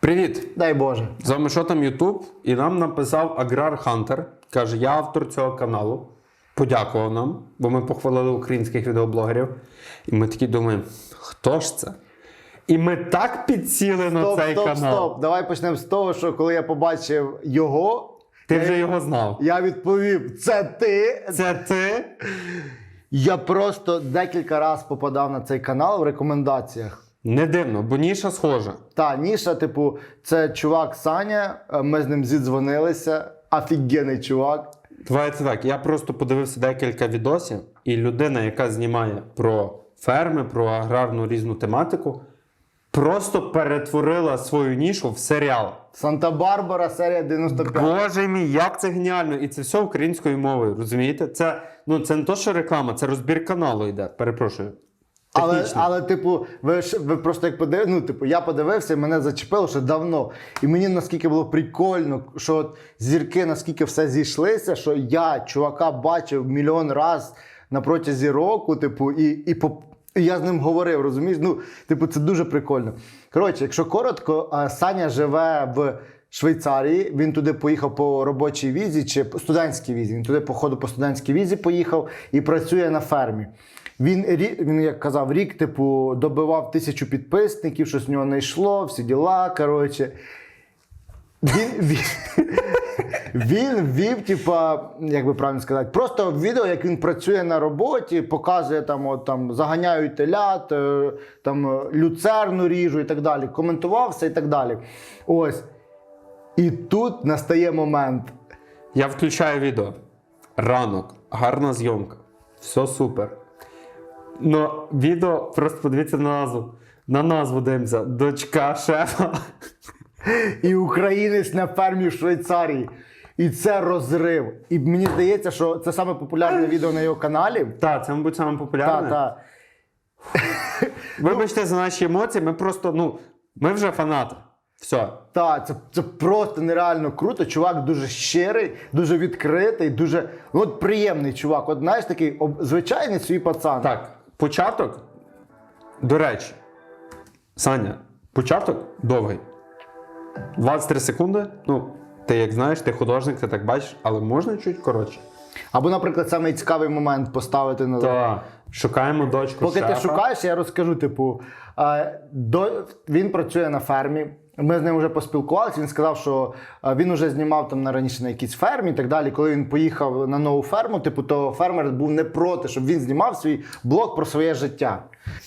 Привіт! Дай Боже. З вами що там Ютуб? І нам написав Аграр Хантер. Каже, я автор цього каналу. Подякував нам, бо ми похвалили українських відеоблогерів. І ми такі думаємо, хто ж це? І ми так підсіли на Стоп, цей стоп, канал. стоп. Давай почнемо з того, що коли я побачив його, Ти вже його знав. я відповів: це ти. Це ти? Я просто декілька разів попадав на цей канал в рекомендаціях. Не дивно, бо ніша схожа. Та Ніша, типу, це чувак Саня. е, Ми з ним зідзвонилися. Офігенний чувак. Давай це так. Я просто подивився декілька відосів, і людина, яка знімає про ферми, про аграрну різну тематику, просто перетворила свою нішу в серіал. Санта-Барбара, серія 95. Боже мій, як це геніально! І це все українською мовою. Розумієте? Це, ну, це не то, що реклама, це розбір каналу йде. Перепрошую. Але, Технічно. але, типу, ви ж ви просто як подивилися, ну, типу, я подивився, і мене зачепило ще давно. І мені наскільки було прикольно, що от зірки наскільки все зійшлися, що я чувака бачив мільйон раз на протязі року, типу, і, і, по, і я з ним говорив, розумієш? Ну, типу, це дуже прикольно. Коротше, якщо коротко, Саня живе в. Швейцарії він туди поїхав по робочій візі чи по студентській візі. Він туди, походу, по студентській візі поїхав і працює на фермі. Він, він як казав, рік, типу, добивав тисячу підписників, щось в нього не йшло, всі діла. Коротше. Він, він, він ввів, типа, як би правильно сказати, просто відео, як він працює на роботі, показує там, от, там заганяють телят, е, там е, люцерну ріжу і так далі. Коментував все і так далі. Ось. І тут настає момент. Я включаю відео. Ранок, гарна зйомка. Все супер. Ну, відео, просто подивіться на назву. На назву дивимося. Дочка шефа. І українець на фермі в Швейцарії. І це розрив. І мені здається, що це саме популярне відео на його каналі. Так, це, мабуть, саме популярне. та. Вибачте за наші емоції, ми просто, ну, ми вже фанати. Все. Та, це, це просто нереально круто. Чувак дуже щирий, дуже відкритий, дуже от приємний чувак. От знаєш такий об, звичайний свій пацан. Так, початок. До речі, Саня, початок довгий. 23 секунди. Ну, ти як знаєш, ти художник, ти так бачиш, але можна чуть коротше. Або, наприклад, самий цікавий момент поставити на То шукаємо дочку. Поки шефа. ти шукаєш, я розкажу. Типу, е, до, він працює на фермі. Ми з ним вже поспілкувалися. Він сказав, що він вже знімав там на раніше на якійсь фермі і так далі. Коли він поїхав на нову ферму, типу, то фермер був не проти, щоб він знімав свій блог про своє життя.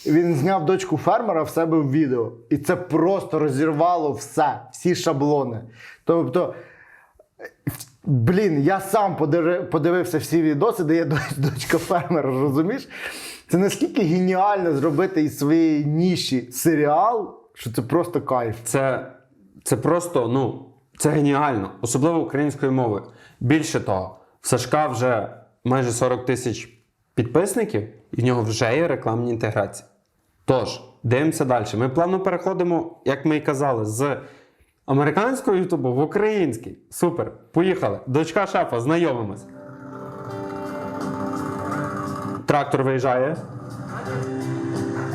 Він зняв дочку фермера в себе в відео. І це просто розірвало все, всі шаблони. Тобто. Блін, я сам подивився всі відоси, де є дочка фермера, розумієш? Це наскільки геніально зробити із своєї ніші серіал, що це просто кайф. Це, це просто, ну, це геніально, особливо українською мовою. Більше того, в Сашка вже майже 40 тисяч підписників, і в нього вже є рекламні інтеграції. Тож, дивимося далі. Ми плавно переходимо, як ми і казали, з американського ютубу в український. Супер. Поїхали. Дочка шефа, знайомимось. Трактор виїжджає.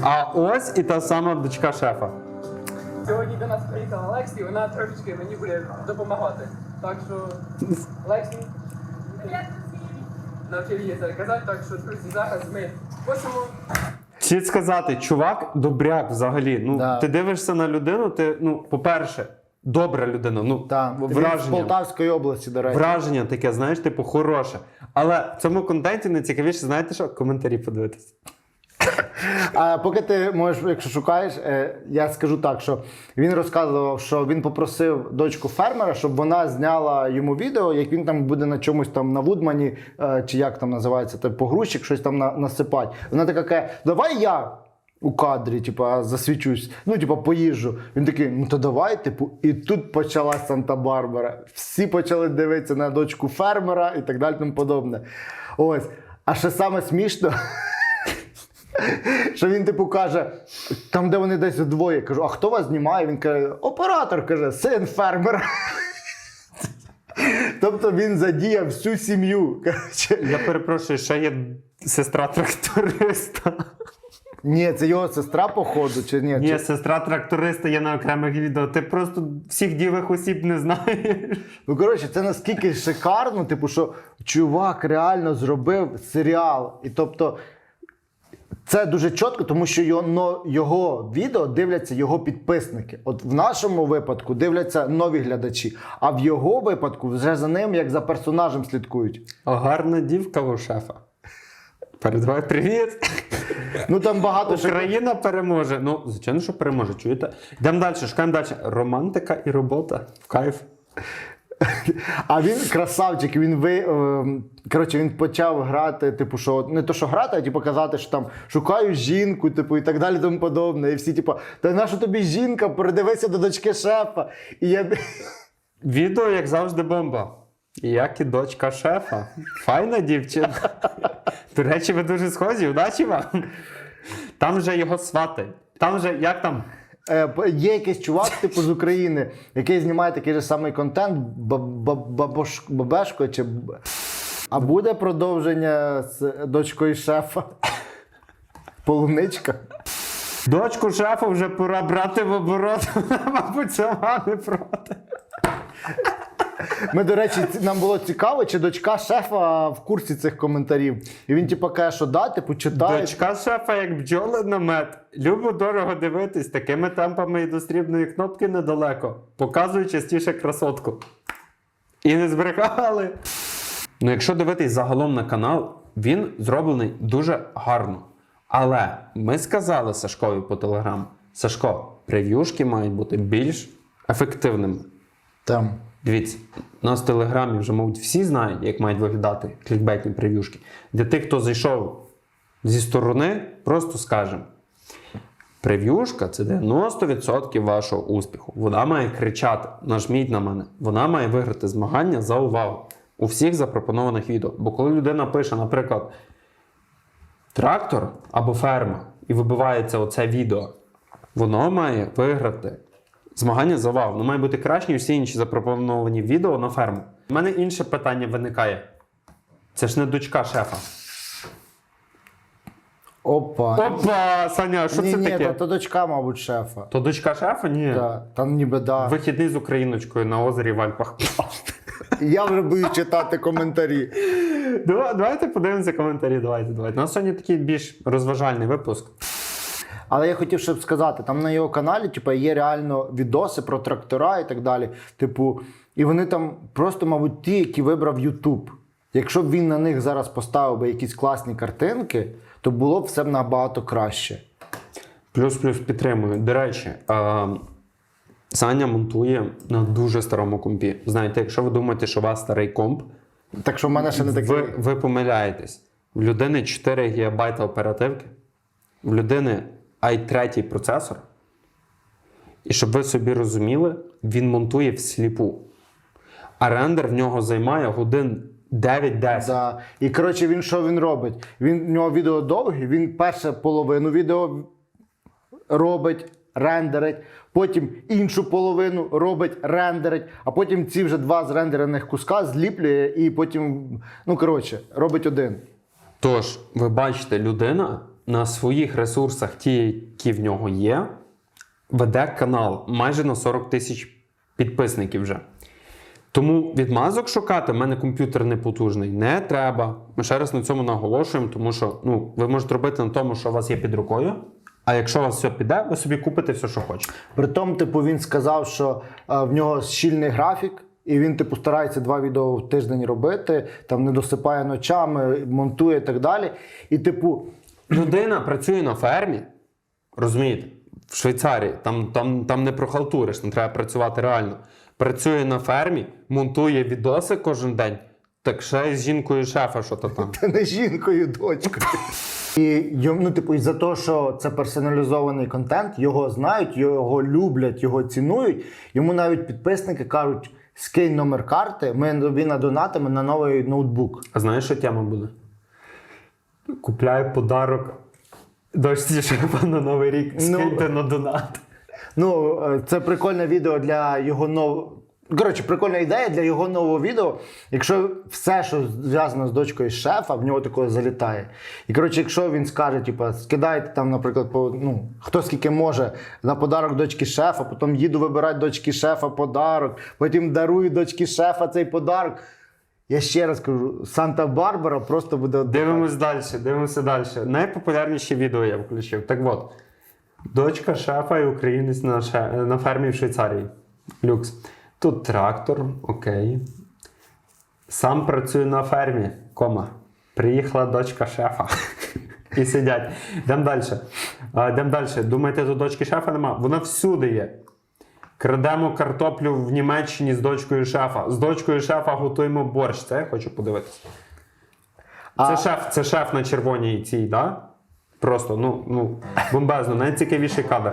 А ось і та сама дочка шефа. Сьогодні до нас приїхала Лексі, вона трошечки мені буде допомагати. Так що Лексі навчив її це казати, так що друзі, зараз ми хочемо Слід сказати, чувак добряк взагалі. Ну, Да. ти дивишся на людину, ти, ну, по-перше, добра людина. Ну, Та, він з. Полтавської області, до речі. Враження таке, знаєш, типу, хороше. Але в цьому контенті найцікавіше, знаєте що? Коментарі подивитися. А поки ти можеш, якщо шукаєш, е, я скажу так, що він розказував, що він попросив дочку фермера, щоб вона зняла йому відео, як він там буде на чомусь там на Вудмані, е, чи як там називається, той погрузчик, щось там на, насипати. Вона така каже, давай я. У кадрі, типа, засвічусь, ну, типа, поїжджу. Він такий, ну то давай, типу, і тут почалась Санта-Барбара. Всі почали дивитися на дочку фермера і так далі, тому подобне. Ось. А ще саме смішно, що він, типу, каже, там, де вони десь вдвоє, кажу, а хто вас знімає? Він каже, оператор каже, син фермера. Тобто він задіяв всю сім'ю. Коротше, Я перепрошую, ще є сестра тракториста. Ні, це його сестра, походу, чи ні? Ні, Чи- сестра тракториста є на окремих відео. Ти просто всіх дівих осіб не знаєш. Ну, коротше, це наскільки шикарно, типу, що чувак реально зробив серіал. І тобто. Це дуже чітко, тому що його, його відео дивляться його підписники. От в нашому випадку дивляться нові глядачі, а в його випадку вже за ним, як за персонажем, слідкують. Гарна дівка у шефа. Передавай привіт. Ну там багато що. Україна переможе. Ну, звичайно, що переможе. Чуєте? Йдемо далі, шукаємо далі. Романтика і робота. В кайф. А він красавчик, він ви. е, коротше, він почав грати, типу, що не то, що грати, а типу казати, що там шукаю жінку, типу, і так далі, тому подобне. І всі, типу, та наша тобі жінка, передивися до дочки шефа. І я. Відео, як завжди, бомба. Як і дочка шефа. Файна дівчинка. До речі, ви дуже схожі, удачі вам. Там вже його свати. Там вже як там? Е, Є якийсь чувак, типу, з України, який знімає такий же самий контент, ба- ба- бабешко чи. А буде продовження з дочкою шефа? Полуничка. Дочку шефа вже пора брати в оборот. Вона, мабуть, сама не проти. Ми, до речі, нам було цікаво, чи дочка шефа в курсі цих коментарів. І він, типу, каже, що да, типу, читає. Дочка шефа, як бджоли на мед. Любо дорого дивитись, такими темпами і до срібної кнопки недалеко. Показуй частіше красотку. І не збрехали. Ну, якщо дивитись загалом на канал, він зроблений дуже гарно. Але ми сказали Сашкові по телеграм: Сашко, прев'юшки мають бути більш ефективними. Там. Дивіться, у нас в Телеграмі вже, мабуть, всі знають, як мають виглядати клікбейтні прев'юшки. Для тих, хто зайшов зі сторони, просто скажемо. Прев'юшка це 90% вашого успіху. Вона має кричати, нажміть на мене. Вона має виграти змагання за увагу у всіх запропонованих відео. Бо коли людина пише, наприклад, трактор або ферма, і вибивається оце відео, воно має виграти змагання за увагу. Воно має бути краще, ніж всі інші запропоновані відео на ферму. У мене інше питання виникає. Це ж не дочка шефа. Опа. Опа, Саня, що ні, це ні, таке? то, то дочка, мабуть, шефа. То дочка шефа? Ні. Да, там ніби да. Вихідний з україночкою на озері в Альпах. Я вже боюсь читати коментарі. Давай- Давайте подивимося коментарі. Давайте, давайте. У нас сьогодні такий більш розважальний випуск. Але я хотів щоб сказати, там на його каналі, типу, є реально відоси про трактора і так далі. Типу, і вони там просто, мабуть, ті, які вибрав Ютуб. Якщо б він на них зараз поставив би якісь класні картинки, то було б все набагато краще. Плюс-плюс підтримую. До речі, е, Саня монтує на дуже старому компі. Знаєте, якщо ви думаєте, що у вас старий комп, Так що в мене ще не таке. ви, ви помиляєтесь. В людини 4 ГБ оперативки, в людини i3 процесор. І щоб ви собі розуміли, він монтує всліпу. А рендер в нього займає годин 9-10. Да. І коротше, він що він робить? Він в нього відео довге, він перше половину відео робить, рендерить, потім іншу половину робить, рендерить, а потім ці вже два зрендерених куска зліплює і потім, ну коротше, робить один. Тож, ви бачите, людина на своїх ресурсах, ті, які в нього є, веде канал майже на 40 тисяч підписників вже. Тому відмазок шукати, в мене комп'ютер не потужний, не треба. Ми ще раз на цьому наголошуємо, тому що ну, ви можете робити на тому, що у вас є під рукою. А якщо у вас все піде, ви собі купите все, що хочете. Притом, типу, він сказав, що е, в нього щільний графік. І він, типу, старається два відео в тиждень робити, там не досипає ночами, монтує і так далі. І, типу, Людина працює на фермі, розумієте, в Швейцарії, там, там, там не прохалтуриш, там треба працювати реально. Працює на фермі, монтує відоси кожен день. Так ще й з жінкою шефа, що то там. Та не жінкою, дочкою. І ну, типу, із-за того, що це персоналізований контент, його знають, його люблять, його цінують. Йому навіть підписники кажуть: скинь номер карти, ми тобі надонатимо на новий ноутбук. А знаєш, що тема буде? Купляю подарок дочці шефа на Новий рік, Ну. на донат. Ну, е, це прикольне відео для його нов... Коротше, прикольна ідея для його нового відео. Якщо все, що зв'язано з дочкою шефа, в нього такое залітає. І коротше, якщо він скаже, типу, скидайте там, наприклад, по ну хто скільки може на подарок дочки шефа, потім їду вибирати дочки шефа подарок, потім дарую дочки шефа цей подарок. Я ще раз кажу, Санта-Барбара просто буде Дивимось далі, дивимося далі. Найпопулярніші відео я включив. Так от, дочка шефа і українець на, ше... на фермі в Швейцарії. Люкс. Тут трактор, окей. Сам працюю на фермі, кома. Приїхала дочка шефа. І сидять. Йдемо далі. Йдемо далі. Думаєте, до дочки шефа нема? Вона всюди є. Крадемо картоплю в Німеччині з дочкою шефа. З дочкою шефа готуємо борщ. Це я хочу подивитися. Це шеф, це шеф на червоній цій, да? Просто, ну, ну, бомбезно, найцікавіший кадр.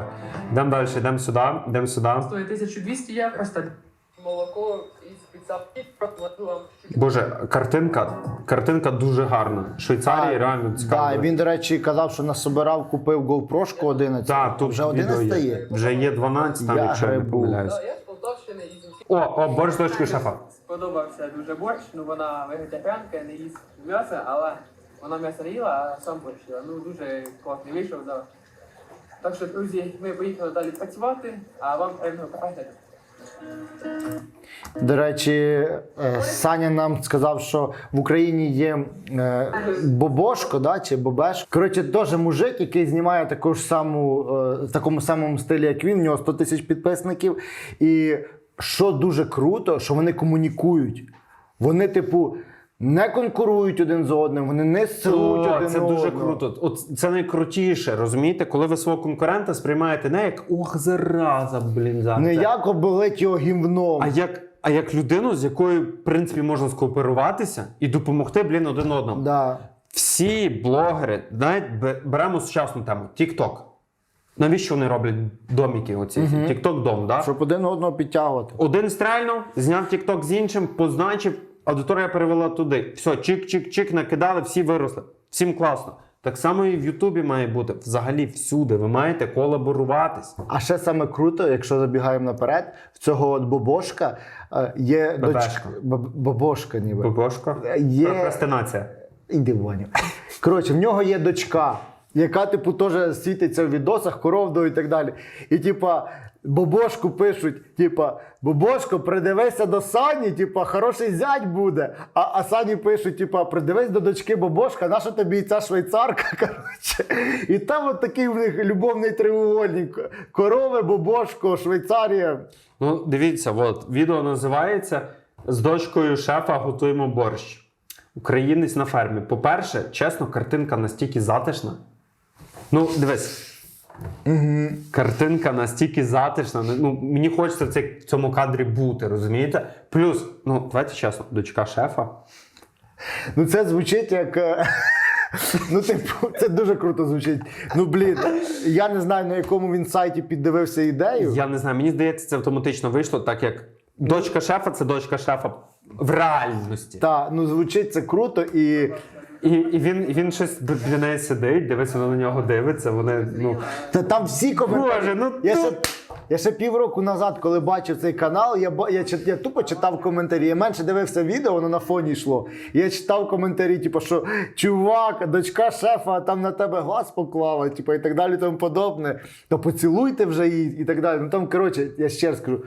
Йдемо далі, йдемо сюди, йдемо сюди. Стоїть 1200 євро, молоко із підсапки, проплатила вам. Боже, картинка, картинка дуже гарна. Швейцарії реально цікаво. Так, він, до речі, казав, що насобирав, купив GoPro 11. Так, тут вже відео 11 є. є. Вже є 12, там, Я якщо я не грибу. помиляюсь. Да, Я з Полтавщини Інфі- О, о, борщ з дочкою шефа. Сподобався дуже борщ, ну вона вегетаріанка, не їсть м'яса, але вона м'ясо не їла, а сам борщ їла. Ну дуже класний вийшов, да. Так що, друзі, ми поїхали далі працювати, а вам приємного перегляду. До речі, е, Саня нам сказав, що в Україні є е, Бобошко, да, чи Бобеш. Коротше, теж мужик, який знімає таку ж саму, е, в такому самому стилі, як він, у нього 100 тисяч підписників. І що дуже круто, що вони комунікують. Вони, типу, не конкурують один з одним, вони не сруть один це дуже одного. круто. От це найкрутіше, розумієте, коли ви свого конкурента сприймаєте не як ох, зараза, блін, зараз. Не як обелить його гімном. А як, а як людину, з якою, в принципі, можна скооперуватися і допомогти, блін, один одному. Да. Всі блогери, навіть бе- беремо сучасну тему TikTok. Навіщо вони роблять доміки оці? TikTok дом, да? Щоб один одного підтягувати. Один стрельнув, зняв TikTok з іншим, позначив, аудиторія перевела туди. Все, чик-чик-чик, накидали, всі виросли. Всім класно. Так само і в Ютубі має бути. Взагалі всюди. Ви маєте колаборуватись. А ще саме круто, якщо забігаємо наперед, в цього от Бобошка е, є дочка. Боб- Бобошка ніби. Бобошко. Є- Прокрастинація. Іди Ваню. Коротше, в нього є дочка, яка, типу, теж світиться в відосах, коровдою і так далі. І, типа, Бобошку пишуть, типа, Бобошко, придивися до Сані, типа, хороший зять буде. А, а Сані пишуть, типа, придивись до дочки Бобошка, наша тобі ця швейцарка. Коротше. І там от такий в них любовний треугольник. Корови, Бобошко, Швейцарія. Ну, дивіться, от, відео називається З дочкою шефа готуємо борщ. Українець на фермі. По-перше, чесно, картинка настільки затишна. Ну, дивись. Картинка настільки затишна. Ну, мені хочеться в, цей, в цьому кадрі бути, розумієте? Плюс, ну, давайте чесно, дочка шефа. Ну, це звучить як. е, Ну, типу, це дуже круто звучить. Ну, блін, я не знаю, на якому він сайті піддивився ідею. Я не знаю, мені здається, це автоматично вийшло, так як дочка шефа це дочка шефа в реальності. Та, ну звучить це круто і. І, і він, він щось біля неї сидить, дивиться, вона на нього дивиться. Вони, ну, Та там всі коментарі. Боже, ну я, ще, я ще півроку назад, коли бачив цей канал, я, ба- я, я тупо читав коментарі. Я менше дивився відео, воно на фоні йшло. І Я читав коментарі, типу, що чувак, дочка шефа там на тебе глаз поклала, типу, і так далі, тому подобне. То поцілуйте вже її і так далі. Ну там, коротше, я ще раз скажу.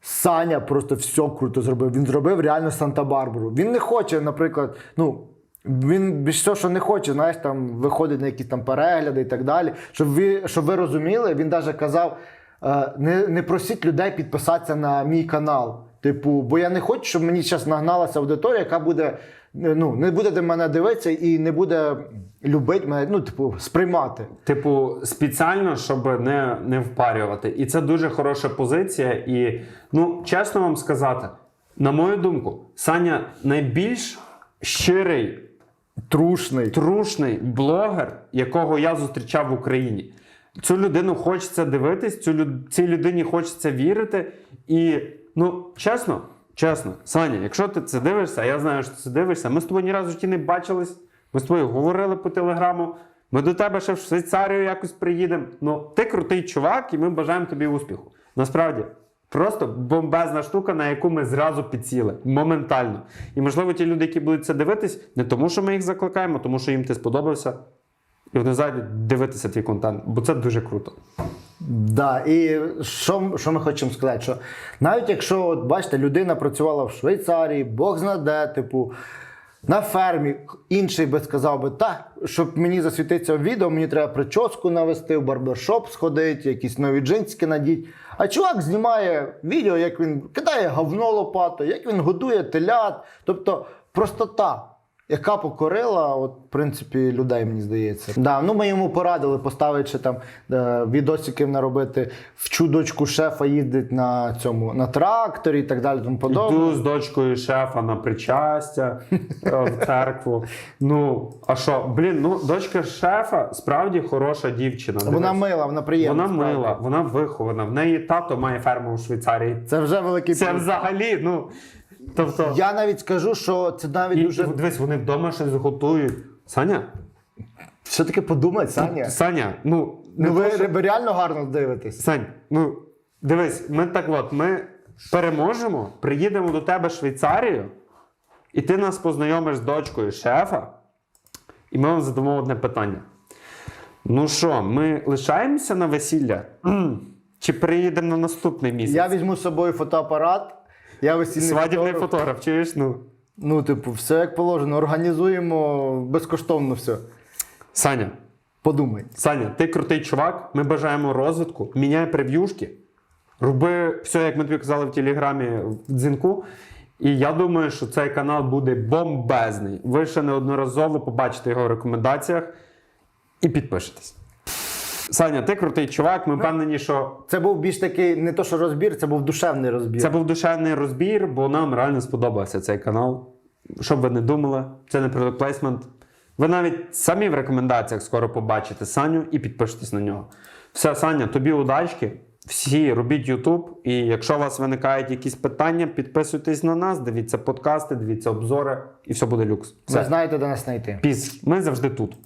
Саня просто все круто зробив. Він зробив реально Санта-Барбару. Він не хоче, наприклад, ну. Він більш все, що не хоче, знаєш, там виходить на якісь там перегляди і так далі. Щоб ви, щоб ви розуміли, він навіть казав: е, не, не просіть людей підписатися на мій канал. Типу, бо я не хочу, щоб мені зараз нагналася аудиторія, яка буде, е, ну, не буде до мене дивитися і не буде любити мене, ну, типу, сприймати. Типу, спеціально, щоб не, не впарювати. І це дуже хороша позиція. І, ну, чесно вам сказати, на мою думку, Саня найбільш щирий, Трушний. трушний блогер, якого я зустрічав в Україні. Цю людину хочеться дивитись, цю люд... цій людині хочеться вірити. І, ну, чесно, чесно, Саня, якщо ти це дивишся, а я знаю, що ти це дивишся, ми з тобою ні разу житті не бачились, ми з тобою говорили по телеграму. Ми до тебе ще в Швейцарію якось приїдемо. Ну, ти крутий чувак, і ми бажаємо тобі успіху. Насправді, Просто бомбезна штука, на яку ми зразу підсіли. Моментально. І можливо, ті люди, які будуть це дивитись, не тому, що ми їх закликаємо, а тому що їм ти сподобався. І вони зайдуть дивитися твій контент, бо це дуже круто. Да, і що, що ми хочемо сказати? Що навіть якщо, от, бачите, людина працювала в Швейцарії, Бог зна де, типу, на фермі, інший би сказав би, так, щоб мені засвітитися в відео, мені треба прическу навести, в барбершоп сходити, якісь нові джинсики надіть. А чувак знімає відео, як він кидає говно лопатою, як він годує телят. Тобто простота, яка покорила, от, в принципі, людей, мені здається. Да, ну ми йому порадили поставити ще там е, відосиків наробити. В дочку шефа їздить на цьому на тракторі і так далі. Тому подобне. Йду з дочкою шефа на причастя е, в церкву. Ну, а що, блін, ну дочка шефа справді хороша дівчина. Вона мила, вона приємна. Вона справді. мила, вона вихована. В неї тато має ферму у Швейцарії. Це вже великий Це взагалі, ну. Тобто, Я навіть скажу, що це навіть і, дуже. дивись, вони вдома щось готують. Саня, Все-таки подумай, Саня. Саня, ну, Ну ви, що- ви реально гарно дивитесь. Сань, ну дивись, ми так от, ми переможемо, приїдемо до тебе в Швейцарію, і ти нас познайомиш з дочкою шефа, і ми вам задамо одне питання. Ну що, ми лишаємося на весілля? Чи приїдемо на наступний місяць? Я візьму з собою фотоапарат. Я весільний Свадібний фотограф. фотограф, чуєш? Ну. Ну, типу, все як положено. Організуємо безкоштовно все. Саня, Подумай. Саня, ти крутий чувак, ми бажаємо розвитку, міняй прев'юшки, роби все, як ми тобі казали в телеграмі в дзвінку. І я думаю, що цей канал буде бомбезний. Ви ще неодноразово побачите його в рекомендаціях і підпишетесь. Саня, ти крутий чувак. Ми впевнені, що Це був більш такий не то, що розбір, це був душевний розбір. це був душевний розбір, бо нам реально сподобався цей канал. Щоб ви не думали, це не product placement. Ви навіть самі в рекомендаціях скоро побачите Саню і підпишетесь на нього. Все, Саня, тобі удачки. Всі робіть YouTube. І якщо у вас виникають якісь питання, підписуйтесь на нас, дивіться подкасти, дивіться обзори, і все буде люкс. Ви Все. знаєте, де нас знайти. Піс. Ми завжди тут.